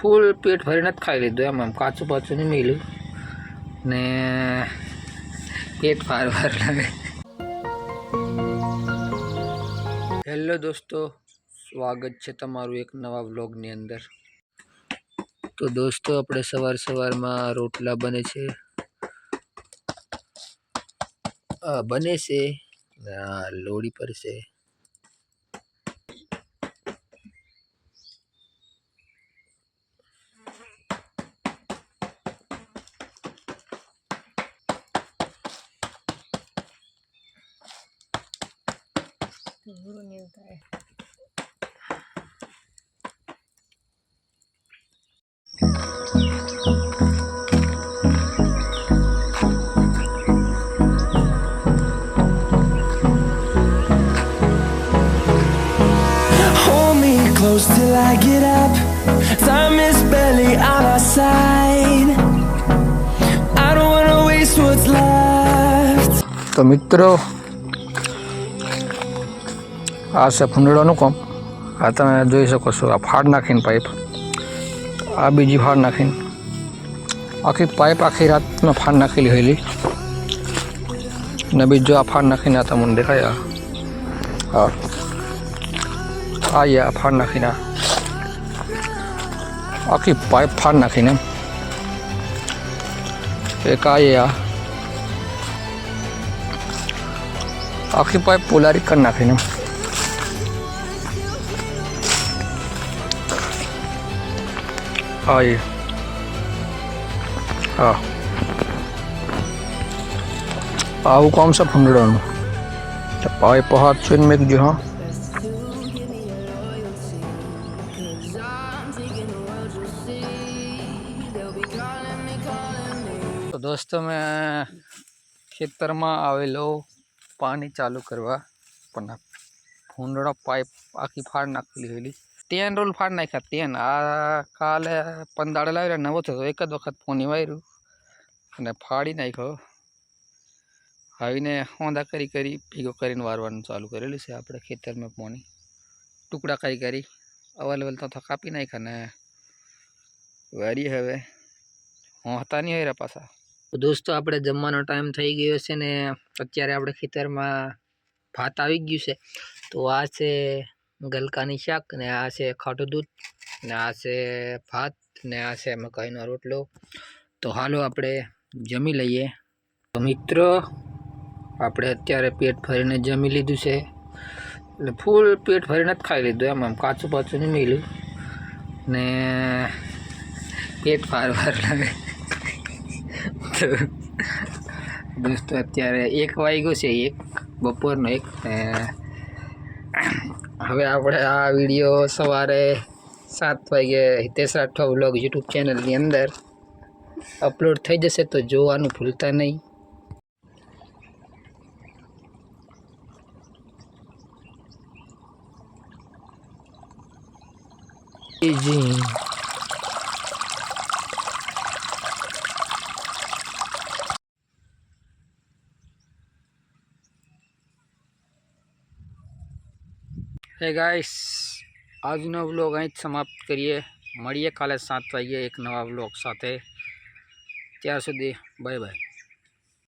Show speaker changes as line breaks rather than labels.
ફૂલ પેટ ભરીને જ ખાઈ લીધું એમ એમ. કાચું પાચું નહીં મેલ્યું. ને પેટ ફાર ફાર લાગે. હેલો દોસ્તો, સ્વાગત છે તમારું એક નવા વ્લોગની અંદર. તો દોસ્તો, આપણે સવાર સવારમાં રોટલા બને છે. બને છે લોડી પર છે.
Hold me close till I get up. Time is barely on our side. I don't wanna waste what's left.
તો મિત્રો આ છે ફૂંડળાનું કામ આ તમે જોઈ શકો છો, આ ફાડ નાખીને પાઇપ આ બીજી ફાડ નાખીને આખી પાઇપ આખી રાતનો ફાડ નાખેલી હોયેલી ને બીજો આ ફાડ નાખીને આ તમને દેખાય, આ. હા આ યા ફાડ નાખીને આ. આખી પાઇપ ફાડ નાખીને. એક આ યા આખી પાઇપ પોલારી કરી નાખીને હા એ હા આવું કામ છે ફૂંડડાનું પાય હાથ છે મેં કીધું હા તો દોસ્તો, મેં ખેતરમાં આવેલો પાણી ચાલુ કરવા, પણ ફૂંડળો પાઇપ આખી ફાડ નાખેલી તેન રોલ ફાડ નાખ્યા તેન આ કાલે પંદાડે લાવ્યા નવો થયો, એક જ વખત ફોની વાર્યું અને ફાડી નાખ્યો. આવીને હોંદા કરી કરી ભેગો કરીને વારવાનું ચાલુ કરેલું છે આપણે ખેતરમાં પોની ટુકડા કરી કરી અવેલેબલ તો કાપી નાખ્યા ને વારી હવે. હોતા નહીં હોય પાછા. દોસ્તો, આપણે જમવાનો ટાઈમ થઈ ગયો છે ને અત્યારે આપણે ખેતરમાં ભાત આવી ગયું છે. તો આ છે ગલકાની શાક, ને આ છે ખાટું દૂધ, ને આ છે ભાત, ને આ છે મકાઈનો રોટલો. તો હાલો આપણે જમી લઈએ. તો મિત્રો, આપણે અત્યારે પેટ ભરીને જમી લીધું છે. એટલે ફૂલ પેટ ભરીને જ ખાઈ લીધું એમ, આમ કાચું પાછું નહીં મેલ્યું. ને પેટ ભાર ભાર લાગે. દોસ્તો, અત્યારે એક વાગ્યો છે એક, બપોરનો એક હવે આપણે આ વીડિયો સવારે સાત વાગે હિતેશ રાઠવા વ્લોગ યુટ્યુબ ચેનલની અંદર અપલોડ થઈ જશે તો જોવાનું ભૂલતા નહીં. જી હે ગાઈસ આજનો વ્લોગ અહીં જ સમાપ્ત કરીએ. મળીએ કાલે સાત વાગ્યે એક નવા વ્લોગ સાથે. ત્યાર સુધી બાય બાય